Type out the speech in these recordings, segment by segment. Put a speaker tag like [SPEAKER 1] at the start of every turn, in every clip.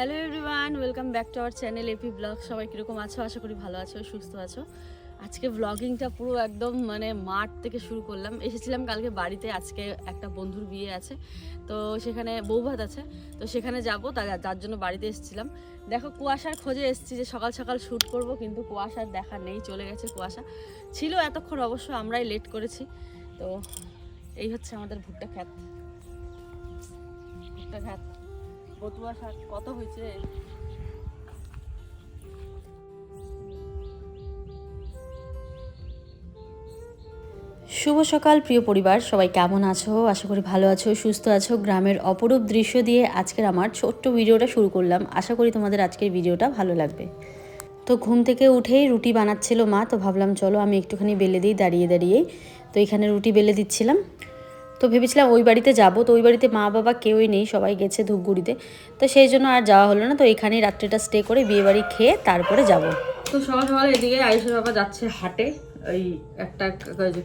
[SPEAKER 1] Hello everyone welcome back to our channel AP blog সবাই কীরকম আছো? আশা করি ভালো আছো, সুস্থ আছো। আজকে ব্লগিংটা পুরো একদম মানে মাঠ থেকে শুরু করলাম। এসেছিলাম কালকে বাড়িতে, আজকে একটা বন্ধুর বিয়ে আছে। তো সেখানে বৌভাত আছে। তো সেখানে যাব যার জন্য বাড়িতে এসেছিলাম। দেখো, কুয়াশার খোঁজে এসেছি যে সকাল সকাল শ্যুট করব, কিন্তু কুয়াশার দেখা নেই, চলে গেছে কুয়াশা। ছিল এতক্ষণ অবশ্য, আমরাই লেট করেছি। তো এই হচ্ছে আমাদের ভুট্টা খ্যাত ভুট্টা খ্যাত বতুয়া শাক কত হয়েছে? শুভ সকাল, প্রিয় পরিবার। সবাই কেমন আছো? আশা করি ভালো আছো, সুস্থ আছো। গ্রামের অপরূপ দৃশ্য দিয়ে আজকের আমার ছোট্ট ভিডিওটা শুরু করলাম। আশা করি তোমাদের আজকের ভিডিওটা ভালো লাগবে। তো ঘুম থেকে উঠেই রুটি বানাচ্ছিল মা, তো ভাবলাম চলো আমি একটুখানি বেলে দিই, দাঁড়িয়ে দাঁড়িয়ে তো এখানে রুটি বেলে দিচ্ছিলাম। তো ভেবেছিলাম ওই বাড়িতে যাব। তো ওই বাড়িতে মা বাবা কেউই নেই, সবাই গেছে ধূপগুড়িতে। তো সেই জন্য আর যাওয়া হলো না। তো এখানেই রাত্রিটা স্টে করে বিয়ে বাড়ি খেয়ে তারপরে যাব। তো সকাল সকাল এদিকে আয়ুষের বাবা যাচ্ছে হাটে। ওই একটা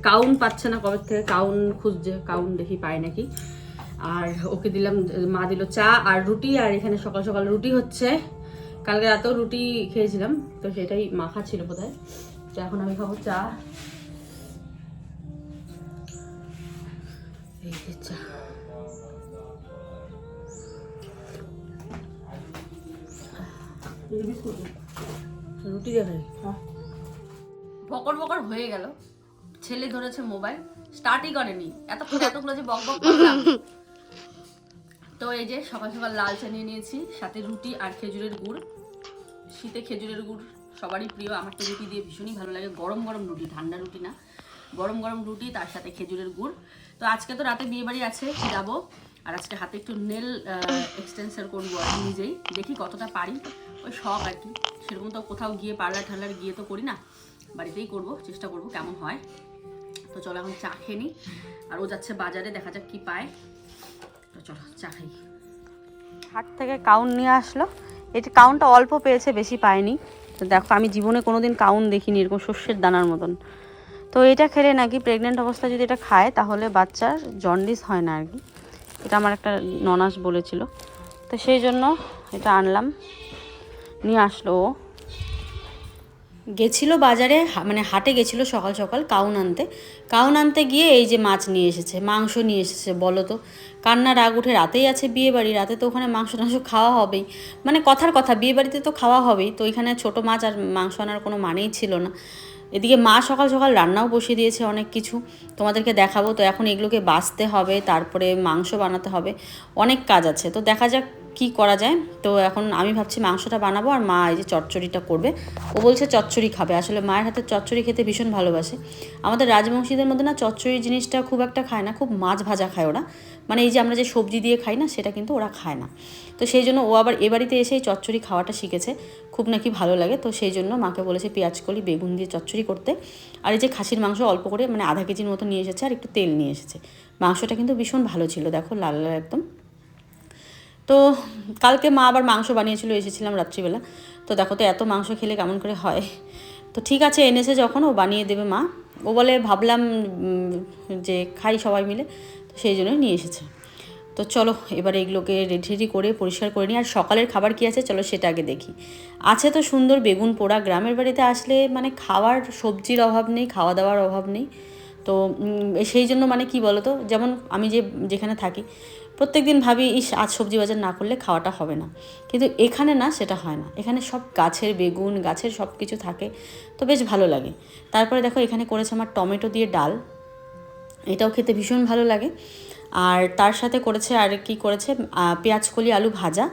[SPEAKER 1] কাউন পাচ্ছে না কবে থেকে, কাউন খুঁজছে, কাউন দেখি পায় নাকি। আর ওকে দিলাম, মা দিল চা আর রুটি। আর এখানে সকাল সকাল রুটি হচ্ছে। কালকে রাতেও রুটি খেয়েছিলাম। তো সেটাই মাখা ছিল বোধহয়। তো এখন আমি খাব চা। এই যে চা রুটি দেখাই বকর বকর হয়ে গেল। ছেলে ধরেছে মোবাইল স্টার্টই করেনি। এতক্ষণ এতগুলো যে বক বক করলাম। তো এই যে সকাল সকাল লাল চা নিয়ে নিয়েছি সাথে রুটি আর খেজুরের গুড়। শীতে খেজুরের গুড় সবারই প্রিয়। আমার তো রুটি দিয়ে ভীষণই ভালো লাগে। গরম গরম রুটি ঠান্ডা রুটি না। গরম গরম রুটি তার সাথে খেজুরের গুড়। তো আজকে তো রাতে বিয়ে বাড়ি আছে যাব। আর আজকে হাতে একটু নেল এক্সটেন্সার করব আর নিজেই। দেখি কতটা পারি। ওই শখ আর কি। সেরকম তো কোথাও গিয়ে পার্লার ঠার্লার গিয়ে তো করি না। বাড়িতেই করব, চেষ্টা করব কেমন হয়। তো চলো এখন চা খেয়ে নিই আর ও যাচ্ছে বাজারে, দেখা যাক কি পায়। তো চলো চা খাই। হাট থেকে কাউন নিয়ে আসলো। এটি কাউনটা অল্প পেয়েছে, বেশি পায়নি। তো দেখো, আমি জীবনে কোনোদিন কাউন দেখিনি, এরকম শস্যের দানার মতন। তো এটা খেলে নাকি প্রেগনেন্ট অবস্থায় যদি এটা খায়, তাহলে বাচ্চার জন্ডিস হয় না আর কি। এটা আমার একটা ননাস বলেছিল। তো সেই জন্য এটা আনলাম। নিয়ে আসলো ও। গেছিল বাজারে মানে হাটে গেছিল সকাল সকাল কাউন আনতে। কাউন আনতে গিয়ে এই যে মাছ নিয়ে এসেছে, মাংস নিয়ে এসেছে, বলো তো। কান্না রাগ উঠে রাতেই আছে বিয়ে বাড়ি, রাতে তো ওখানে মাংস টাংস খাওয়া হবেই। মানে কথার কথা, বিয়ে বাড়িতে তো খাওয়া হবেই। তো এখানে ছোটো মাছ আর মাংস আনার কোনো মানেই ছিল না। এদিকে মা সকাল সকাল রান্নাও বসিয়ে দিয়েছে অনেক কিছু। তোমাদেরকে দেখাবো। তো এখন এগুলোকে বাঁচতে হবে, তারপরে মাংস বানাতে হবে। অনেক কাজ আছে। তো দেখা যাক কি করা যায়? তো এখন আমি ভাবছি মাংসটা বানাবো আর মা এই যে চচ্চড়িটা করবে। ও বলছে চচ্চড়ি খাবে। আসলে মায়ের হাতে চচ্চড়ি খেতে ভীষণ ভালোবাসে। আমাদের রাজবংশীদের মধ্যে না চচ্চড়ি জিনিসটা খুব একটা খায় না, খুব মাছ ভাজা খায় ওরা। মানে এই যে আমরা যে সবজি দিয়ে খাই না, সেটা কিন্তু ওরা খায় না। তো সেই জন্য ও আবার এ বাড়িতে এসে এই চচ্চড়ি খাওয়াটা শিখেছে। খুব নাকি ভালো লাগে। তো সেই জন্য মাকে বলেছে পেঁয়াজ কলি, বেগুন দিয়ে চচ্চড়ি করতে। আর এই যে খাসির মাংস অল্প করে মানে আধা কেজির মতো নিয়ে এসেছে আর একটু তেল নিয়ে এসেছে। মাংসটা কিন্তু ভীষণ ভালো ছিল। দেখো লাল লাল একদম। তো কালকে মা আবার মাংস বানিয়েছিল, এসেছিলাম রাত্রিবেলা। তো দেখো তো এত মাংস খেলে কেমন করে হয়। তো ঠিক আছে, এনেছে যখন, ও বানিয়ে দেবে মা। ও বলে, ভাবলাম যে খাই সবাই মিলে। তো সেই জন্যই নিয়ে এসেছে। তো চলো, এবার এগুলোকে রেডি রেডি করে, পরিষ্কার করে নিই। আর সকালের খাবার কি আছে? চলো সেটা আগে দেখি। আছে তো সুন্দর বেগুন পোড়া। গ্রামের বাড়িতে আসলে মানে খাওয়ার সবজির অভাব নেই, খাওয়া দাওয়ার অভাব নেই। তো সেই জন্য মানে কি বলো তো যেমন আমি যে, যেখানে থাকি প্রত্যেক দিন ভাবি, ইস, আজ সবজি বাজার না করলে খাওয়াটা হবে না। কিন্তু এখানে না, সেটা হয় না। এখানে সব গাছের বেগুন, গাছের সব কিছু থাকে। তো বেশ ভালো লাগে। তারপরে দেখো, এখানে করেছে আমার টমেটো দিয়ে ডাল। এটাও খেতে ভীষণ ভালো লাগে। আর তার সাথে করেছে আর কি করেছে? পেঁয়াজ কলি আলু ভাজা।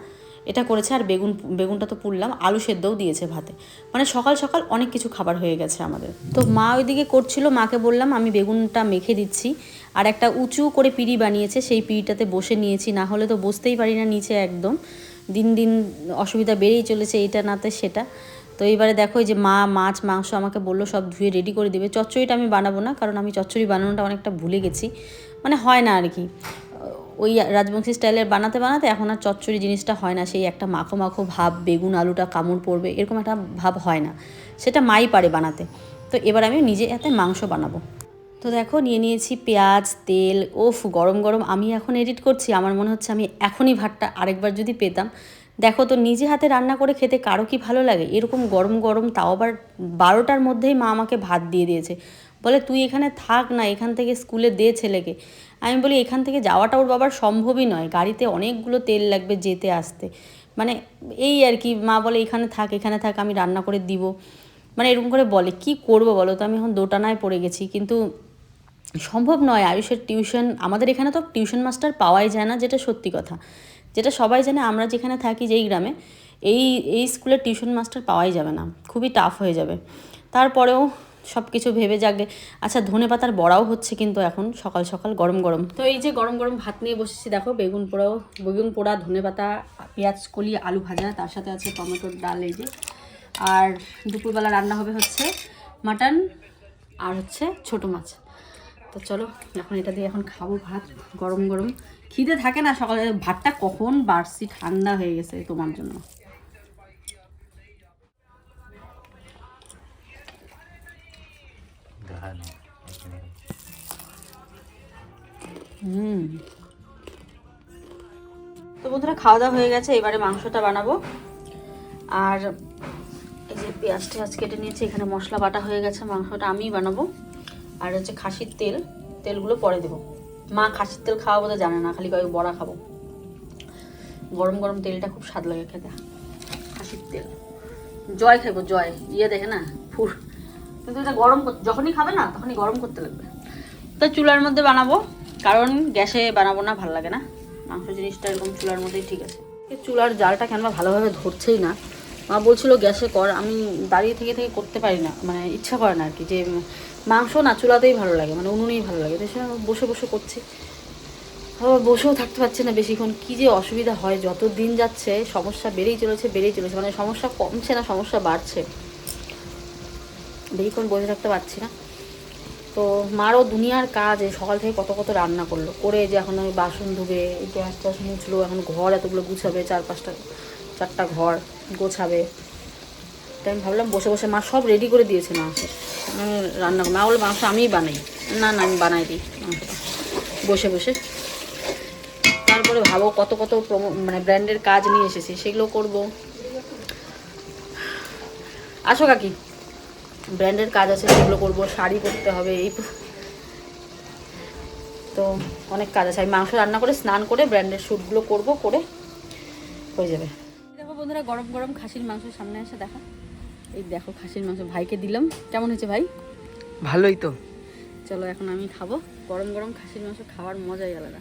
[SPEAKER 1] এটা করেছে আর বেগুন, বেগুনটা তো পুড়লাম। আলু সেদ্ধও দিয়েছে ভাতে। মানে সকাল সকাল অনেক কিছু খাবার হয়ে গেছে আমাদের। তো মা ওইদিকে করছিল। মাকে বললাম, আমি বেগুনটা মেখে দিচ্ছি। আর একটা উঁচু করে পিড়ি বানিয়েছে, সেই পিড়িটাতে বসে নিয়েছি। না হলে তো বসতেই পারি না নিচে একদম। দিন দিন অসুবিধা বেড়েই চলেছে এটা নাতে সেটা। তো এইবারে দেখো যে মা, মাছ, মাংস আমাকে বলল, সব ধুয়ে রেডি করে দেবে। চচ্চড়িটা আমি বানাবো না, কারণ আমি চচ্চড়ি বানানোটা অনেকটা ভুলে গেছি। মানে হয় না আর কি। ওই রাজবংশী স্টাইলের বানাতে বানাতে এখন আর চচ্চড়ি জিনিসটা হয় না। সেই একটা মাখো মাখো ভাব, বেগুন, আলুটা কামড় পড়বে, এরকম একটা ভাব হয় না। সেটা মাই পারে বানাতে। তো এবার আমি নিজে এতে মাংস বানাবো। তো দেখো, নিয়ে নিয়েছি পেঁয়াজ, তেল, ওফ, গরম গরম। আমি এখন এডিট করছি, আমার মনে হচ্ছে আমি এখনই ভাতটা আরেকবার যদি পেতাম। দেখো তো, নিজে হাতে রান্না করে খেতে কারও কি ভালো লাগে? এরকম গরম গরম, তাও আবার বারোটার মধ্যেই মা আমাকে ভাত দিয়ে দিয়েছে। বলে, তুই এখানে থাক না, এখান থেকে স্কুলে দে ছেলেকে। আমি বলি, এখান থেকে যাওয়াটা ওর বাবার সম্ভবই নয়। গাড়িতে অনেকগুলো তেল লাগবে যেতে, আসতে। মানে এই আর কি, মা বলে, এখানে থাক এখানে থাক, আমি রান্না করে দিব। মানে এরকম করে বলে, কি করব বলো তো? আমি এখন দোটানায় পড়ে গেছি। কিন্তু সম্ভব নয় আয়ুষের টিউশন, আমাদের এখানে তো টিউশন মাস্টার পাওয়াই যায় না, যেটা সত্যি কথা। যেটা সবাই জানে, আমরা যেখানে থাকি, যেই গ্রামে, এই এই স্কুলে টিউশন মাস্টার পাওয়াই যাবে না, খুবই টাফ হয়ে যাবে। তারপরেও সব কিছু ভেবে জাগে আচ্ছা ধনে পাতার বড়াও হচ্ছে কিন্তু এখন, সকাল সকাল গরম গরম। তো এই যে গরম গরম ভাত নিয়ে বসেছি, দেখো, বেগুন পোড়াও, বেগুন পোড়া, ধনে পাতা, পেঁয়াজ, কলি, আলু ভাজা, তার সাথে আছে টমেটোর ডাল, এই যে। আর দুপুরবেলা রান্না হবে হচ্ছে মাটন, আর হচ্ছে ছোট মাছ। তো চলো এখন এটা দিয়ে এখন খাব ভাত গরম গরম। খিদে থাকে না সকালে ভাতটা কখন বাড়ছি ঠান্ডা হয়ে গেছে তোমার জন্য। হুম। তো বন্ধুরা খাওয়া দাওয়া হয়ে গেছে এবারে মাংসটা বানাবো। আর এই যে পেঁয়াজ টেয়াজ কেটে নিয়েছি এখানে মশলা বাটা হয়ে গেছে মাংসটা আমিই বানাবো। আর হচ্ছে খাসির তেল, তেলগুলো পরে দেবো। মা খাসির তেল খাওয়া বোধহয় জানে না, খালি কয়েক বড়া খাব। গরম গরম তেলটা খুব স্বাদ লাগে খেতে। খাসির তেল। জয় খাব, জয়। ইয়ে দেখে না ফুর কিন্তু এটা গরম যখনই খাবে না, তখনই গরম করতে লাগবে। তো চুলার মধ্যে বানাবো, কারণ গ্যাসে বানাবো না, ভালো লাগে না। মাংস জিনিসটা এরকম চুলার মধ্যেই ঠিক আছে। চুলার জালটা কেন ভালোভাবে ধরছেই না। মা বলছিল, গ্যাসে কর। আমি দাঁড়িয়ে থেকে থেকে করতে পারি না। মানে ইচ্ছা করে না আর কি যে মাংস না চুলাতেই ভালো লাগে মানে উনুনেই ভালো লাগে। সে বসে বসে করছি। আবার বসেও থাকতে পারছে না বেশিক্ষণ। কী যে অসুবিধা হয়, যত দিন যাচ্ছে সমস্যা বেড়েই চলেছে বেড়েই চলেছে। মানে সমস্যা কমছে না, সমস্যা বাড়ছে। বেশিক্ষণ বসে থাকতে পারছি না। তো মারও দুনিয়ার কাজ সকাল থেকে কত কত রান্না করল। করে যে এখন আমি বাসন ধুবে গ্যাস ট্যাস মুছলো, এখন ঘর এতগুলো গুছাবে চার পাঁচটা চারটা ঘর গোছাবে। তাই আমি ভাবলাম বসে বসে মা সব রেডি করে দিয়েছে মাংস আমি রান্না মা বলে মাংস আমিই বানাই। না না, আমি বানাই দিই বসে বসে। তারপরে ভাবো কত কত মানে ব্র্যান্ডের কাজ নিয়ে এসেছি, সেগুলো করব। আসো কাকি। ব্র্যান্ডের কাজ আছে, সেগুলো করব। শাড়ি পরতে হবে, এই তো। অনেক কাজ আছে। আমি মাংস রান্না করে, স্নান করে ব্র্যান্ডের শ্যুটগুলো করব, করে হয়ে যাবে। বন্ধুরা গরম গরম খাসির মাংস সামনে এসে দেখা। এই দেখো খাসির মাংস ভাইকে দিলাম। কেমন হয়েছে ভাই?
[SPEAKER 2] ভালোই তো।
[SPEAKER 1] চলো এখন আমি খাব। গরম গরম খাসির মাংস খাওয়ার মজাই আলাদা।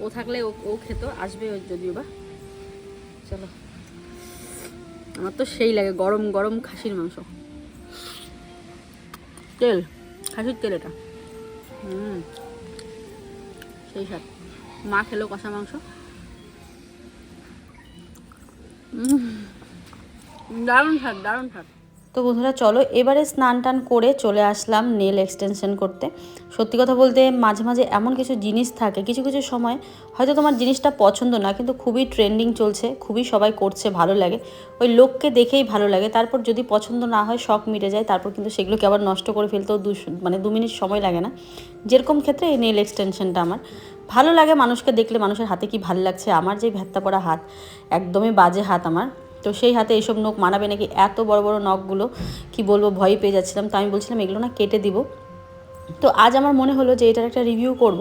[SPEAKER 1] ও থাকলে ও ও খেত আসবে যদিও বা। চলো। আমার তো সেই লাগে গরম গরম খাসির মাংস। তেল খাসির তেল এটা। হুম। সেই স্বাদ। মা খেলো কষা মাংস। দারুণ স্বাদ দারুণ স্বাদ। তো বন্ধুরা, চলো এবারে স্নান টান করে চলে আসলাম নেল এক্সটেনশন করতে। সত্যি কথা বলতে, মাঝে মাঝে এমন কিছু জিনিস থাকে, কিছু কিছু সময় হয়তো তোমার জিনিসটা পছন্দ না, কিন্তু খুবই ট্রেন্ডিং চলছে, খুবই সবাই করছে, ভালো লাগে। ওই লোককে দেখেই ভালো লাগে, তারপর যদি পছন্দ না হয়, শখ মিটে যায়, তারপর কিন্তু সেগুলোকে আবার নষ্ট করে ফেলতেও দু মানে দু মিনিট সময় লাগে না। যেরকম ক্ষেত্রে এই নেল এক্সটেনশনটা আমার। ভালো লাগে মানুষকে দেখলে, মানুষের হাতে কি ভালো লাগছে? আমার যে ভ্যাত্তা পড়া হাত, একদমই বাজে হাত আমার। তো সেই হাতে এইসব নখ মানাবে নাকি? এত বড় বড় নখগুলো, কি বলব ভয় পেয়ে যাচ্ছিলাম। তো আমি বলছিলাম, এগুলো না কেটে দিব। তো আজ আমার মনে হলো যে, এটার একটা রিভিউ করব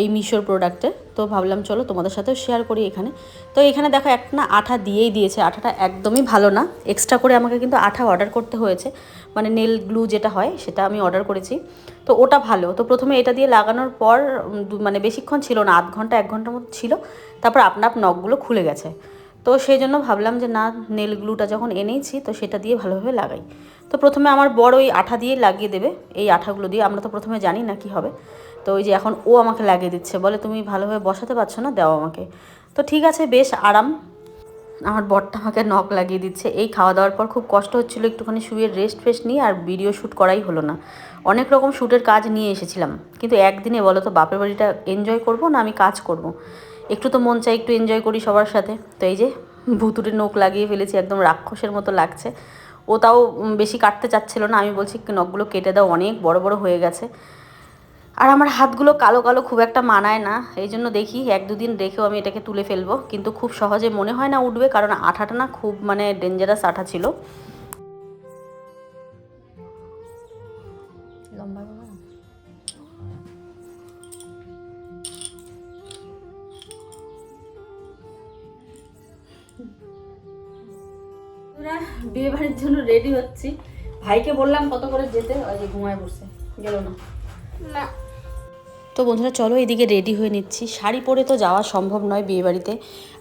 [SPEAKER 1] এই মিশোর প্রোডাক্টের তো ভাবলাম, চলো তোমাদের সাথেও শেয়ার করি এখানে। তো এখানে দেখো, একটা না আঠা দিয়েই দিয়েছে। আঠাটা একদমই ভালো না। এক্সট্রা করে আমাকে কিন্তু আঠা অর্ডার করতে হয়েছে। মানে নেল গ্লু যেটা হয়, সেটা আমি অর্ডার করেছি। তো ওটা ভালো। তো প্রথমে এটা দিয়ে লাগানোর পর মানে বেশিক্ষণ ছিল না, আধ ঘণ্টা, এক ঘণ্টার মতো ছিল। তারপর আপনা আপ নখগুলো খুলে গেছে। তো সেই জন্য ভাবলাম যে না, নেল গ্লুটা যখন এনেইছি, তো সেটা দিয়ে ভালোভাবে লাগাই। তো প্রথমে আমার বড় ওই আঠা দিয়ে লাগিয়ে দেবে। এই আঠাগুলো দিয়ে আমরা তো প্রথমে জানি না কি হবে। তো ওই যে এখন ও আমাকে লাগিয়ে দিচ্ছে। বলে, তুমি ভালোভাবে বসাতে পারছ না? দাও আমাকে। তো ঠিক আছে, বেশ আরাম। আমার বরটা আমাকে নখ লাগিয়ে দিচ্ছে। এই খাওয়া দাওয়ার পর খুব কষ্ট হচ্ছিল একটুখানি শুয়ে রেস্ট ফেস্ট নিয়ে আর ভিডিও শ্যুট করাই হলো না। অনেক রকম শ্যুটের কাজ নিয়ে এসেছিলাম। কিন্তু একদিনে বলো তো বাপের বাড়িটা এনজয় করব না আমি কাজ করব। একটু তো মন চাই একটু এনজয় করি সবার সাথে। তো এই যে ভুতুরে নখ লাগিয়ে ফেলেছি, একদম রাক্ষসের মতো লাগছে। ও তাও বেশি কাটতে চাচ্ছিল না। আমি বলছি নখগুলো কেটে দাও, অনেক বড় বড় হয়ে গেছে। আর আমার হাতগুলো কালো কালো খুব একটা মানায় না এই জন্য দেখি এক দুদিন রেখেও আমি এটাকে তুলে ফেলব। কিন্তু খুব সহজে মনে হয় না উঠবে কারণ আঠাটা না খুব মানে ডেঞ্জারাস আঠা ছিল। লম্বা বিয়ে বাড়ির জন্য রেডি হচ্ছি ভাইকে বললাম কত করে যেতে ওই যে ঘুমায় পড়ছে গেল না?
[SPEAKER 2] না।
[SPEAKER 1] তো বন্ধুরা চলো এদিকে রেডি হয়ে নিচ্ছি। শাড়ি পরে তো যাওয়া সম্ভব নয় বিয়েবাড়িতে।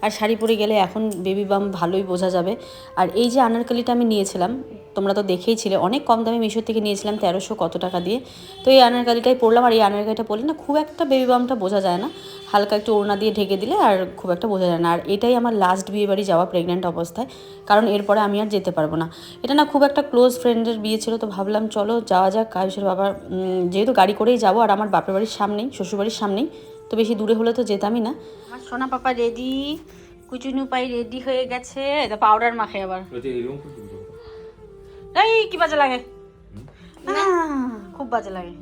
[SPEAKER 1] আর শাড়ি পরে গেলে এখন বেবি বাম ভালোই বোঝা যাবে। আর এই যে আনারকালিটা আমি নিয়েছিলাম, তোমরা তো দেখেইছিলে অনেক কম দামে মিশো থেকে নিয়েছিলাম তেরোশো কত টাকা দিয়ে। তো এই আনারকালিটাই পরলাম আর এই আনারকালিটা পরলে না খুব একটা বেবি বামটা বোঝা যায় না। হালকা একটু ওড়না দিয়ে ঢেকে দিলে আর খুব একটা বোঝা যায় না। আর এটাই আমার লাস্ট বিয়ে বাড়ি যাওয়া প্রেগনেন্ট অবস্থায়, কারণ এরপরে আমি আর যেতে পারব না। এটা না খুব একটা ক্লোজ ফ্রেন্ডের বিয়ে ছিল, তো ভাবলাম চলো যাওয়া যাক। আয়ুষের বাবার যেহেতু গাড়ি করেই যাব আর আমার বাপের বাড়ির সামনেই, শ্বশুরবাড়ির সামনেই তো বেশি দূরে হলে তো যেতামই না। আমার সোনা পাপা রেডি কুচুনু পাই রেডি হয়ে গেছে এটা পাউডার মাখে আবার। এই কি বাজে লাগে? আহ, খুব বাজে লাগে।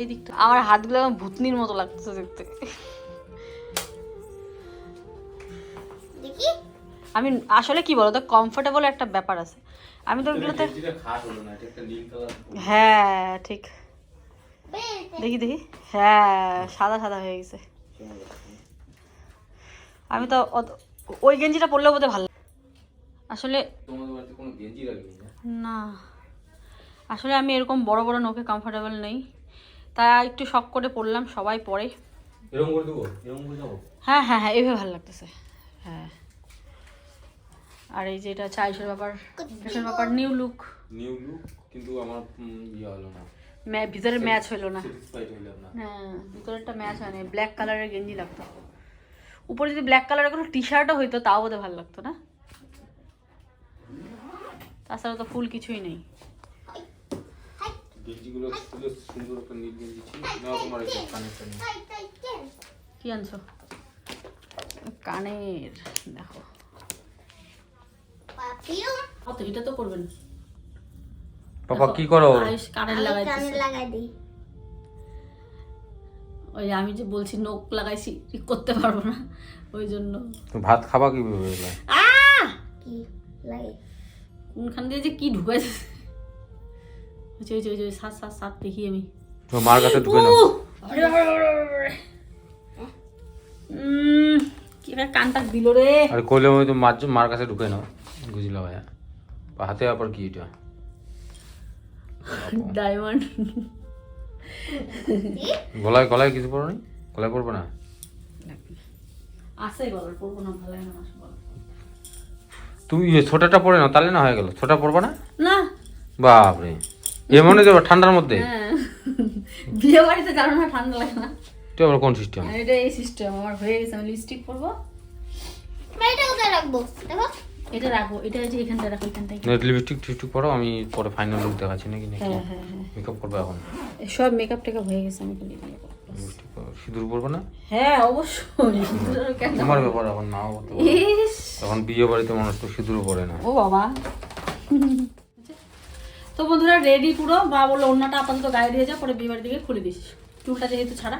[SPEAKER 1] এই দিকটা আমার হাতগুলো ভূতনির মতো লাগতেছে দেখতে। আমি আসলে কি বলতো কমফোর্টেবল একটা ব্যাপার আছে। আমি তো ওগুলোতে
[SPEAKER 3] গেঞ্জিটা খাট হলো না, এটা একটা নীল কালার।
[SPEAKER 1] হ্যাঁ ঠিক। দেখি দেখি। হ্যাঁ সাদা সাদা হয়ে গেছে। আমি তো অত- ওই গেঞ্জিটা পরলেও বোধহয় ভালো। আসলে
[SPEAKER 3] তোমাদের বাড়িতে কোনো গেঞ্জি রাখেনি না?
[SPEAKER 1] না। আসলে আমি এরকম বড় বড় নোকে কমফোর্টেবল নেই। তাই একটু শখ করে পরলাম সবাই পরে।
[SPEAKER 3] এরকম করে দেবো? এরকম করে যাব?
[SPEAKER 1] হ্যাঁ হ্যাঁ হ্যাঁ এভাবে ভালো লাগতেছে। হ্যাঁ। আর এই যে এটা হচ্ছে ব্যাপার ব্যাপার নিউ লুক
[SPEAKER 3] New look, কিন্তু আমার ইয়ে হলো না।
[SPEAKER 1] ভিতরে ম্যাচ হলো না। হ্যাঁ ভিতরেরটা ম্যাচ হয় না ব্ল্যাক কালারের গেঞ্জি লাগতো। উপরে যদি ব্ল্যাক কালারের কোনো টি শার্টও হইতো তাও বোধহয় ভালো লাগতো না? তাছাড়া তো ফুল কিছুই নেই। কি আনছো? কানের দেখো। এটা তো করবেন
[SPEAKER 4] পাপা কি করো?
[SPEAKER 1] কানের
[SPEAKER 2] লাগাই দিই।
[SPEAKER 1] ওই আমি যে বলছি নোক লাগাইছি ঠিক করতে পারব না ওই জন্য।
[SPEAKER 4] ভাত খাবা কীভাবে এগুলা?
[SPEAKER 1] আহ!
[SPEAKER 2] কি লাগে?
[SPEAKER 1] কোনখান দিয়ে যে কি ঢুকাইছে? ওই ওই ওই সাত সাত সাত দেখি আমি।
[SPEAKER 4] তোমার মার কাছে ঢুকে না
[SPEAKER 1] কি একটা কানটা দিল রে।
[SPEAKER 4] আর কইলে আমি তো মার মার কাছে ঢুকে নাও বুঝলা ভাইয়া। হাতে আবার কি এটা?
[SPEAKER 1] ডায়মন্ড
[SPEAKER 4] গলায় গলায় কিছু পড়ো নি গলায় পড়বে না?
[SPEAKER 1] আছে গলার পরবো না ভালো না
[SPEAKER 4] তুমি ছোটাটা পরে নাও তাহলে না হয়ে গেল। ছোটা পড়বে না?
[SPEAKER 1] না।
[SPEAKER 4] বাপরে। এমনই দেবো ঠান্ডার মধ্যে?
[SPEAKER 1] হ্যাঁ। বিয়ে বাড়িতে কারণ আমার ঠান্ডা লাগে না।
[SPEAKER 4] এটা আবার কোন সিস্টেম
[SPEAKER 1] এটা এই সিস্টেম আমার হয়ে গেছে আমি লিপস্টিক পরবো।
[SPEAKER 2] এটা কোথায় রাখব? দেখো।
[SPEAKER 1] এটা রাখব এটা যে এখানটা রাখো এখানটায়
[SPEAKER 4] লিপস্টিক টিপস্টিক পরো আমি পরে ফাইনাল লুক দেখাচ্ছি নাকি নাকি
[SPEAKER 1] হ্যাঁ হ্যাঁ হ্যাঁ।
[SPEAKER 4] মেকআপ করবে এখন?
[SPEAKER 1] সব মেকআপ টেকআপ হয়ে গেছে আমি
[SPEAKER 4] সিঁদুর পরবে না?
[SPEAKER 1] হ্যাঁ অবশ্যই।
[SPEAKER 4] তোমার ব্যাপার এখন নাও করতে এখন বিয়ে বাড়িতে মানুষ তো সিঁদুর পরে না।
[SPEAKER 1] ও বাবা। তো বন্ধুরা রেডি পুরো? মা বলল অন্যটা আপাতত গায়ে দিয়ে যা পরে বিয়েবার দিকে খুলে দিস। চুলটা যেহেতু ছাড়া।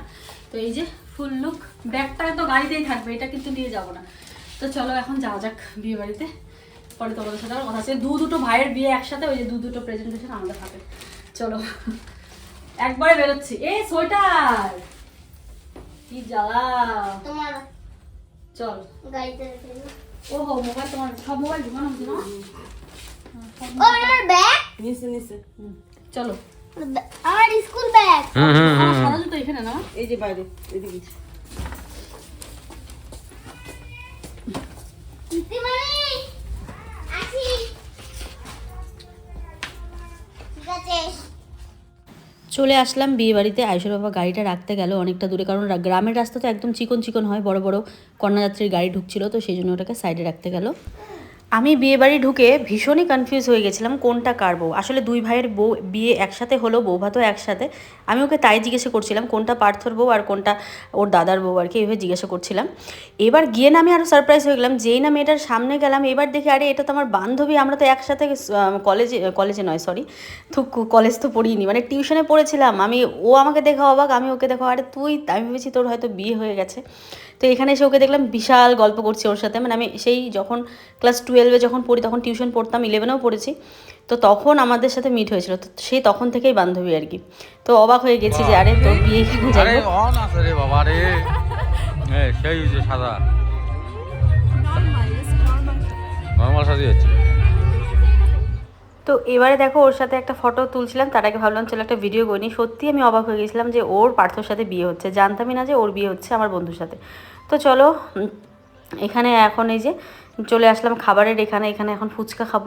[SPEAKER 1] তো এই যে ফুল লুক ব্যাগটা তো গাড়িতেই থাকবে এটা কিন্তু নিয়ে যাব না। তো চলো এখন যাওয়া যাক বিয়ে বাড়িতে পরে তোমাদের সাথে আবার কথা আছে। দু দুটো ভাইয়ের বিয়ে একসাথে ওই যে দু দুটো প্রেজেন্টেশন আমাদের হাতে। চলো। একবারে বেরোচ্ছি। এ সোয়েটার! কি জ্বালা!
[SPEAKER 2] তোমার
[SPEAKER 1] চল।
[SPEAKER 2] গাড়িতে
[SPEAKER 1] ও হো মোবাইল তোমার সব মোবাইল ঢুকানো হচ্ছে না?
[SPEAKER 2] ও আমার ব্যাগ?
[SPEAKER 1] নিচে নিচে। চলো।
[SPEAKER 2] আমার স্কুল ব্যাগ।
[SPEAKER 4] হুম হুম
[SPEAKER 1] আমার
[SPEAKER 4] হুম।
[SPEAKER 1] সারা জুতো এখানে না?
[SPEAKER 5] এই যে বাইরে এদিকে
[SPEAKER 2] দিদিমণি আসি ঠিক আছে
[SPEAKER 1] চলে আসলাম বিয়ে বাড়িতে আয়ুষের বাবা গাড়িটা রাখতে গেল অনেকটা দূরে, কারণ গ্রামের রাস্তা তো একদম চিকন চিকন হয়, বড় বড় কন্যাযাত্রীর গাড়ি ঢুকছিল, তো সেই জন্য ওটাকে সাইডে রাখতে গেল। আমি বিয়ে বাড়ি ঢুকে ভীষণই কনফিউজ হয়ে গেছিলাম, কোনটা কার বউ? আসলে দুই ভাইয়ের বউ, বিয়ে একসাথে হলো বউ ভাতও একসাথে। আমি ওকে তাই জিজ্ঞাসা করছিলাম, কোনটা পার্থর বউ আর কোনটা ওর দাদার বউ আর কি, এইভাবে জিজ্ঞাসা করছিলাম। এবার গিয়ে না আমি আরও সারপ্রাইজ হয়ে গেলাম, যেই না মেয়েটার সামনে গেলাম, এবার দেখি, আরে এটা তো আমার বান্ধবী, আমরা তো একসাথে কলেজে কলেজে নয় সরি থুক কলেজ তো পড়িনি মানে টিউশনে পড়েছিলাম। আমি, ও আমাকে দেখা অবাক, আমি ওকে দেখো, আরে তুই, আমি ভেবেছি তোর হয়তো বিয়ে হয়ে গেছে। তো এখানে এসে ওকে দেখলাম বিশাল গল্প করছি ওর সাথে। মানে আমি সেই যখন ক্লাস টুয়েলভে যখন পড়ি তখন টিউশন পড়তাম ইলেভেনেও পড়েছি। তো তখন আমাদের সাথে মিট হয়েছিল। তো সেই তখন থেকেই বান্ধবী আর কি। তো অবাক হয়ে গেছি যে আরে তোর বিয়ে এখানে যাই
[SPEAKER 4] বাবা রে। সেই সাদা। নর্মাল সাজি হচ্ছে।
[SPEAKER 1] তো এবারে দেখো ওর সাথে একটা ফটো তুলছিলাম, তার আগে ভাবলাম চলো একটা ভিডিও করিনি সত্যি আমি অবাক হয়ে গেছিলাম যে ওর পার্থর সাথে বিয়ে হচ্ছে। জানতামই না যে ওর বিয়ে হচ্ছে আমার বন্ধুর সাথে। তো চলো এখানে এখন এই যে চলে আসলাম খাবারের এখানে এখানে এখন ফুচকা খাব।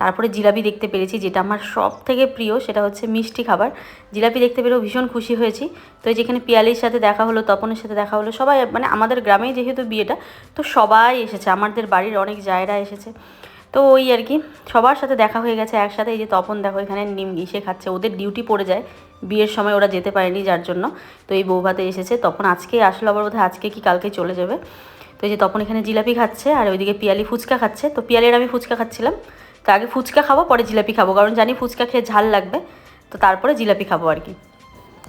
[SPEAKER 1] তারপরে জিলাপি দেখতে পেরেছি, যেটা আমার সব থেকে প্রিয়, সেটা হচ্ছে মিষ্টি খাবার। জিলাপি দেখতে পেরেও ভীষণ খুশি হয়েছি। তো এই যেখানে পিয়ালির সাথে দেখা হলো, তপনের সাথে দেখা হলো, সবাই মানে আমাদের গ্রামেই যেহেতু বিয়েটা, তো সবাই এসেছে। আমাদের বাড়ির অনেক জায়গা এসেছে। তো ওই আর কি, সবার সাথে দেখা হয়ে গেছে একসাথে। এই যে তপন দেখো, এখানে নিম ইসে খাচ্ছে, ওদের ডিউটি পড়ে যায়। বিয়ের সময় ওরা যেতে পারেনি যার জন্য। তো এই বৌভাতে এসেছে। তখন আজকে আসলে আবার বোধহয়, আজকে কি কালকে চলে যাবে। তো এই যে তপন এখানে জিলাপি খাচ্ছে, আর ওইদিকে পিয়ালি ফুচকা খাচ্ছে। তো পিয়ালির আমি ফুচকা খাচ্ছিলাম। তো আগে ফুচকা খাব, পরে জিলাপি খাব। কারণ জানি ফুচকা খেয়ে ঝাল লাগবে। তো তারপরে জিলাপি খাব আর কি।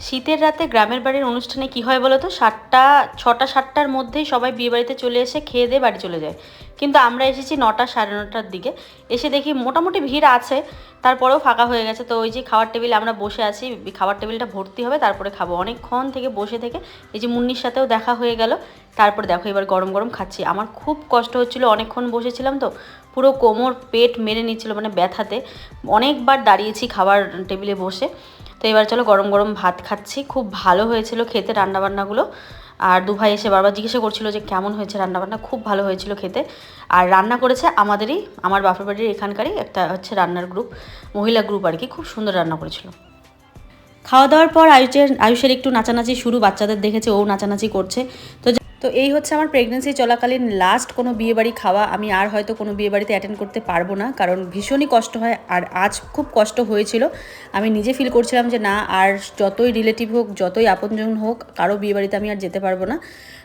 [SPEAKER 1] শীতের রাতে গ্রামের বাড়ির অনুষ্ঠানে কি হয় বলো তো সাতটা, ছটা, সাতটার মধ্যেই সবাই বিয়ে বাড়িতে চলে এসে খেয়ে দিয়ে বাড়ি চলে যায়। কিন্তু আমরা এসেছি নটা, সাড়ে নটার দিকে। এসে দেখি মোটামুটি ভিড় আছে, তারপরেও ফাঁকা হয়ে গেছে। তো ওই যে খাওয়ার টেবিলে আমরা বসে আছি, খাবার টেবিলটা ভর্তি হবে, তারপরে খাব। অনেকক্ষণ থেকে বসে থেকে এই যে মুন্নির সাথেও দেখা হয়ে গেল। তারপরে দেখো এবার গরম গরম খাচ্ছি। আমার খুব কষ্ট হচ্ছিল, অনেকক্ষণ বসেছিলাম তো। পুরো কোমর, পেট মেরে নিচ্ছিল মানে ব্যথাতে। অনেকবার দাঁড়িয়েছি খাবার টেবিলে বসে। তো এবার চলো গরম গরম ভাত খাচ্ছি। খুব ভালো হয়েছিল খেতে রান্নাবান্নাগুলো। আর দু ভাই এসে বারবার জিজ্ঞাসা করছিল যে কেমন হয়েছে রান্নাবান্না? খুব ভালো হয়েছিল খেতে। আর রান্না করেছে আমাদেরই, আমার বাপের বাড়ির এখানকারই একটা হচ্ছে রান্নার গ্রুপ মহিলা গ্রুপ আর কি। খুব সুন্দর রান্না করেছিল। খাওয়া দাওয়ার পর আয়ুষের আয়ুষের একটু নাচানাচি শুরু, বাচ্চাদের দেখেছে ও নাচানাচি করছে। তো তো এই হচ্ছে আমার প্রেগনেন্সি চলাকালীন লাস্ট কোনো বিয়েবাড়ি খাওয়া, আমি আর হয়তো কোনো বিয়েবাড়িতে অ্যাটেন্ড করতে পারব না, কারণ ভীষণই কষ্ট হয় আর আজ খুব কষ্ট হয়েছিল। আমি নিজে ফিল করছিলাম যে না, আর যতই রিলেটিভ হোক, যতই আপনজন হোক, কারও বিয়েবাড়িতে আমি আর যেতে পারব না।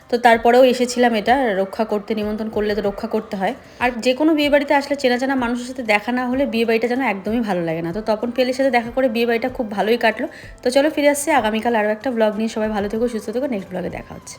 [SPEAKER 1] তো তারপরেও এসেছিলাম এটা, রক্ষা করতে, নিমন্ত্রণ করলে তো রক্ষা করতে হয়। আর যে কোনো বিয়েবাড়িতে আসলে চেনা জানা মানুষের সাথে দেখা না হলে বিয়েবাড়িটা যেন একদমই ভালো লাগে না। তো তপন পেলের সাথে দেখা করে বিয়েবাড়িটা খুব ভালোই কাটলো। তো চলো ফিরে আসছে, আগামীকাল আরও একটা ব্লগ নিয়ে। সবাই ভালো থেকো, সুস্থ থেকো নেক্সট ব্লগে দেখা হচ্ছে।